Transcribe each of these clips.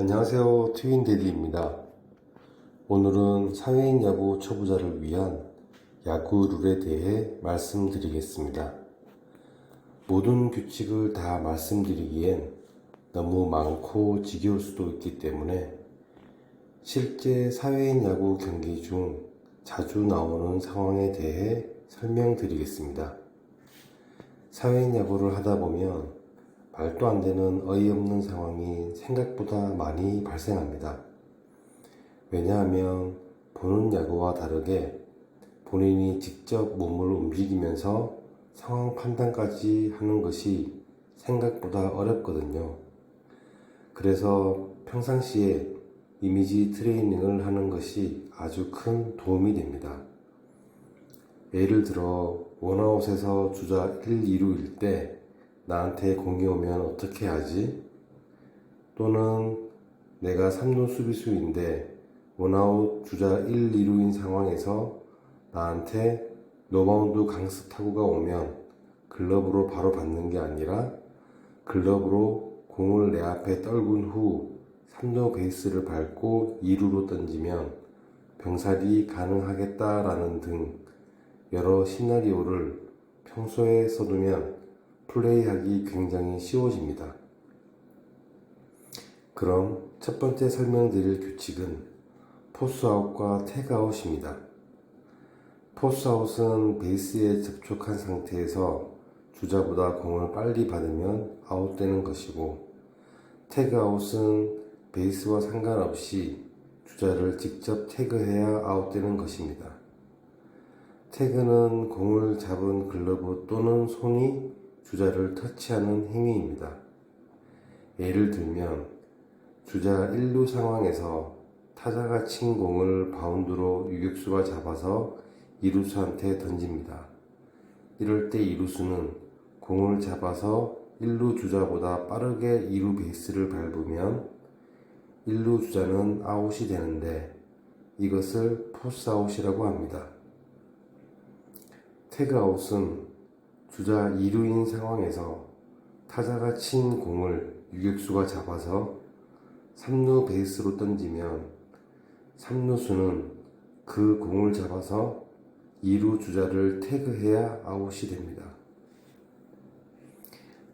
안녕하세요. 트윈데디입니다. 오늘은 사회인 야구 초보자를 위한 야구 룰에 대해 말씀드리겠습니다. 모든 규칙을 다 말씀드리기엔 너무 많고 지겨울 수도 있기 때문에 실제 사회인 야구 경기 중 자주 나오는 상황에 대해 설명드리겠습니다. 사회인 야구를 하다 보면 말도 안 되는 어이없는 상황이 생각보다 많이 발생합니다. 왜냐하면 보는 야구와 다르게 본인이 직접 몸을 움직이면서 상황 판단까지 하는 것이 생각보다 어렵거든요. 그래서 평상시에 이미지 트레이닝을 하는 것이 아주 큰 도움이 됩니다. 예를 들어 원아웃에서 주자 1, 2루일 때 나한테 공이 오면 어떻게 하지? 또는 내가 3루 수비수인데 원아웃 주자 1, 2루인 상황에서 나한테 노바운드 강습 타구가 오면 글러브로 바로 받는 게 아니라 글러브로 공을 내 앞에 떨군 후 3루 베이스를 밟고 2루로 던지면 병살이 가능하겠다라는 등 여러 시나리오를 평소에 써두면 플레이하기 굉장히 쉬워집니다. 그럼 첫 번째 설명드릴 규칙은 포스아웃과 태그아웃입니다. 포스아웃은 베이스에 접촉한 상태에서 주자보다 공을 빨리 받으면 아웃되는 것이고 태그아웃은 베이스와 상관없이 주자를 직접 태그해야 아웃되는 것입니다. 태그는 공을 잡은 글러브 또는 손이 주자를 터치하는 행위입니다. 예를 들면 주자 1루 상황에서 타자가 친 공을 바운드로 유격수가 잡아서 이루수한테 던집니다. 이럴 때 이루수는 공을 잡아서 1루 주자보다 빠르게 2루 베이스를 밟으면 1루 주자는 아웃이 되는데 이것을 포스아웃이라고 합니다. 태그아웃은 주자 2루인 상황에서 타자가 친 공을 유격수가 잡아서 3루 베이스로 던지면 3루수는 그 공을 잡아서 2루 주자를 태그해야 아웃이 됩니다.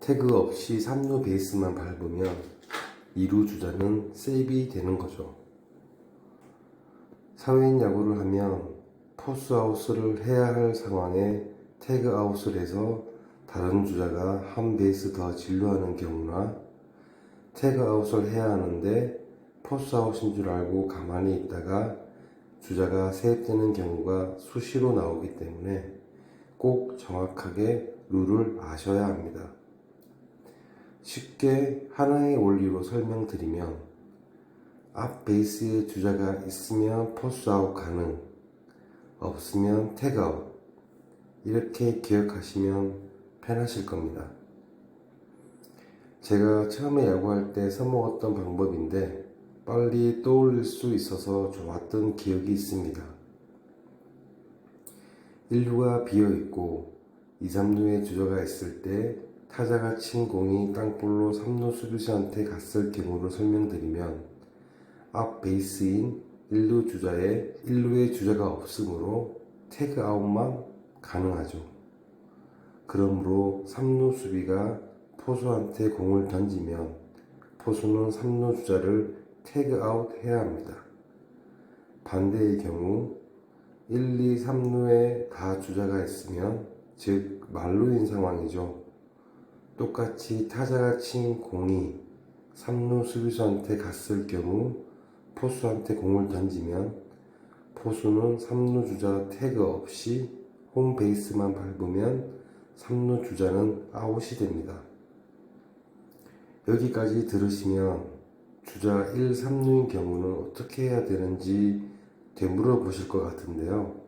태그 없이 3루 베이스만 밟으면 2루 주자는 세이비 되는 거죠. 사회인 야구를 하면 포스 아웃을 해야 할 상황에 태그 아웃을 해서 다른 주자가 한 베이스 더 진루하는 경우나 태그 아웃을 해야 하는데 포스 아웃인 줄 알고 가만히 있다가 주자가 세입되는 경우가 수시로 나오기 때문에 꼭 정확하게 룰을 아셔야 합니다. 쉽게 하나의 원리로 설명드리면 앞 베이스에 주자가 있으면 포스 아웃 가능, 없으면 태그 아웃 이렇게 기억하시면 편하실 겁니다. 제가 처음에 야구할 때 써먹었던 방법인데 빨리 떠올릴 수 있어서 좋았던 기억이 있습니다. 1루가 비어있고 2, 3루에 주저가 있을 때 타자가 친 공이 땅볼로 3루 수비수한테 갔을 경우를 설명드리면 앞 베이스인 1루 주자에 1루에 주자가 없으므로 태그 아웃만 가능하죠. 그러므로 3루 수비가 포수한테 공을 던지면 포수는 3루 주자를 태그 아웃 해야 합니다. 반대의 경우 1, 2, 3루에 다 주자가 있으면 즉 말루인 상황이죠. 똑같이 타자가 친 공이 3루 수비수한테 갔을 경우 포수한테 공을 던지면 포수는 3루 주자 태그 없이 홈 베이스만 밟으면 3루 주자는 아웃이 됩니다. 여기까지 들으시면 주자 1, 3루인 경우는 어떻게 해야 되는지 되물어 보실 것 같은데요.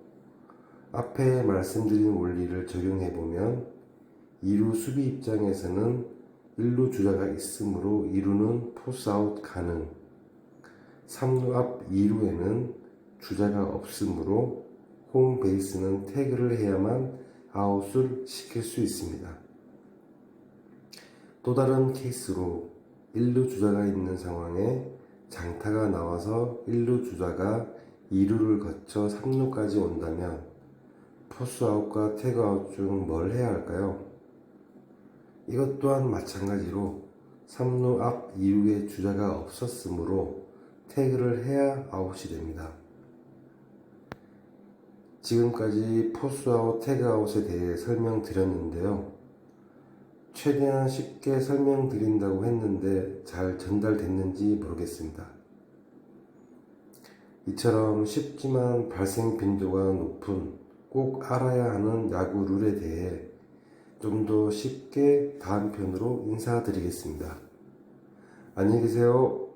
앞에 말씀드린 원리를 적용해 보면 2루 수비 입장에서는 1루 주자가 있으므로 2루는 포스아웃 가능 3루 앞 2루에는 주자가 없으므로 홈 베이스는 태그를 해야만 아웃을 시킬 수 있습니다. 또 다른 케이스로 1루 주자가 있는 상황에 장타가 나와서 1루 주자가 2루를 거쳐 3루까지 온다면 포수 아웃과 태그 아웃 중 뭘 해야 할까요? 이것 또한 마찬가지로 3루 앞 2루에 주자가 없었으므로 태그를 해야 아웃이 됩니다. 지금까지 포수 아웃, 태그 아웃에 대해 설명드렸는데요. 최대한 쉽게 설명드린다고 했는데 잘 전달됐는지 모르겠습니다. 이처럼 쉽지만 발생 빈도가 높은 꼭 알아야 하는 야구 룰에 대해 좀 더 쉽게 다음 편으로 인사드리겠습니다. 안녕히 계세요.